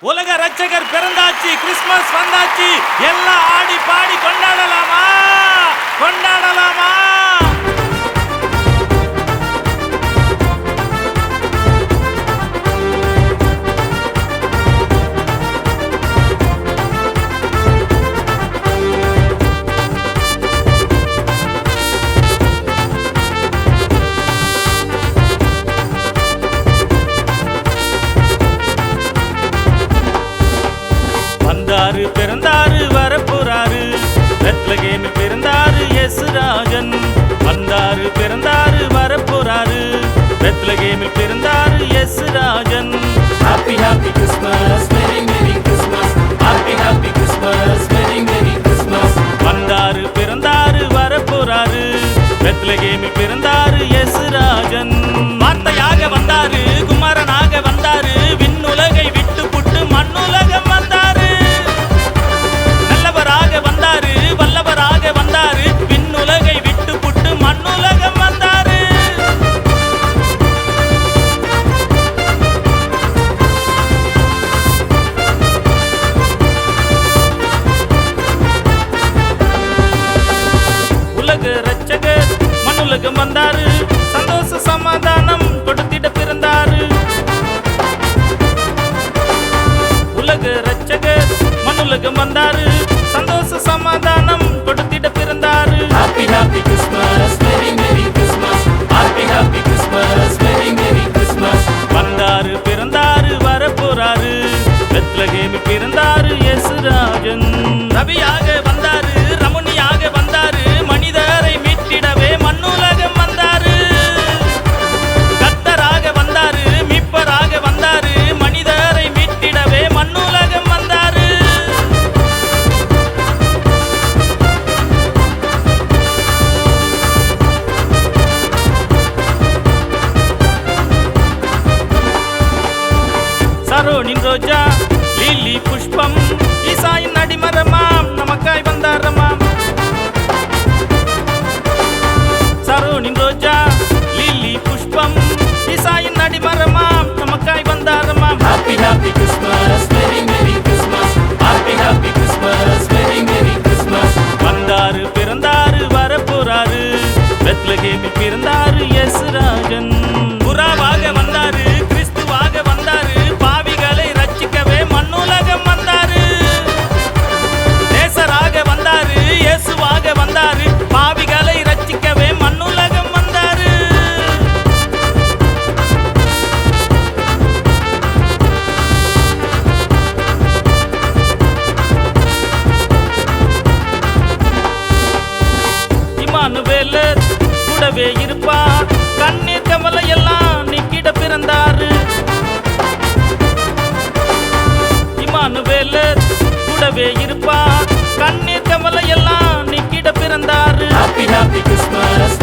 உலக ரட்சகர் பிறந்தாச்சு கிறிஸ்துமஸ் வந்தாச்சு. எல்லாம் ஆடி பாடி கொண்டாடலாமா? கொண்டாடலாமா? பிறந்தார் கொஞ்சம் வந்தாரு. சந்தோஷ சமாதானம் கொடுத்து சரோனின் ரோஜா லில்லி புஷ்பம் ஈசாயின் அடிமரமாம் நமக்காய் வந்தாரமாம் சரோனின் ரோஜா லில்லி புஷ்பம் ஈசாயின் அடிமரமாம் நமக்காய் வந்தாரமாம் happy happy Christmas very merry Christmas happy happy Christmas very merry Christmas வந்தாரு பிறந்தாரு வரப்போறாரு. பெத்லகேமில் பிறந்தாரு எசுரா பார்லர் கூடவே இருப்பா கண்ணீர் கவலை எல்லாம் நீக்கிட பிறந்தாரு. Happy happy Christmas